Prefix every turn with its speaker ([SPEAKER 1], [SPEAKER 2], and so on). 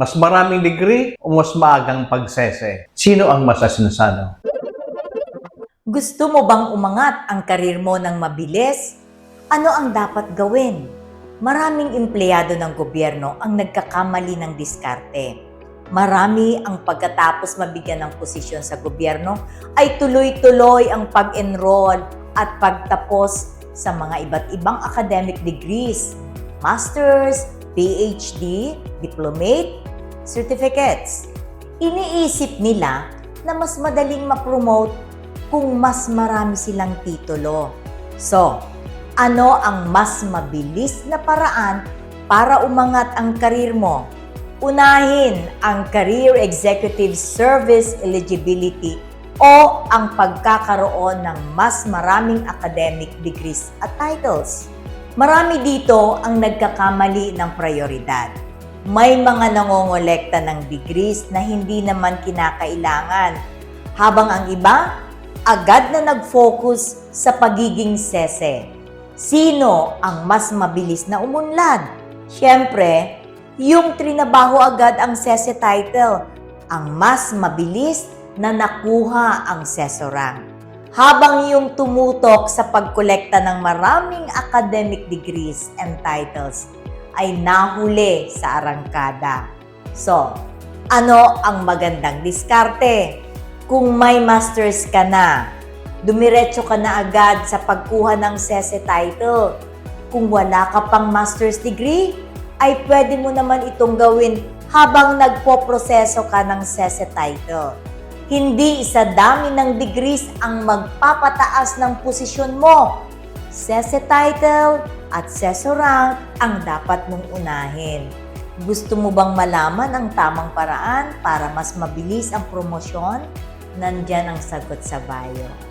[SPEAKER 1] Mas maraming degree o mas maagang pagsese? Sino ang mas asinasano?
[SPEAKER 2] Gusto mo bang umangat ang karir mo ng mabilis? Ano ang dapat gawin? Maraming empleyado ng gobyerno ang nagkakamali ng diskarte. Marami ang pagkatapos mabigyan ng posisyon sa gobyerno ay tuloy-tuloy ang pag-enroll at pagtapos sa mga iba't ibang academic degrees, masters, PhD, diplomate, certificates. Iniisip nila na mas madaling ma-promote kung mas marami silang titulo. So, ano ang mas mabilis na paraan para umangat ang karir mo? Unahin ang Career Executive Service Eligibility o ang pagkakaroon ng mas maraming academic degrees at titles. Marami dito ang nagkakamali ng prioridad. May mga nangongolekta ng degrees na hindi naman kinakailangan, habang ang iba agad na nag-focus sa pagiging sese. Sino ang mas mabilis na umunlad? Siyempre, yung trinabaho agad ang sese title, ang mas mabilis na nakuha ang seso rank. Habang yung tumutok sa pagkolekta ng maraming academic degrees and titles ay nahuli sa arangkada. So, ano ang magandang diskarte? Kung may masters ka na, dumiretso ka na agad sa pagkuha ng SESE title. Kung wala ka pang master's degree, ay pwede mo naman itong gawin habang nagpo-proseso ka ng SESE title. Hindi isa dami ng degrees ang magpapataas ng posisyon mo. SESE title at SESO rank ang dapat mong unahin. Gusto mo bang malaman ang tamang paraan para mas mabilis ang promosyon? Nandyan ang sagot sa bio.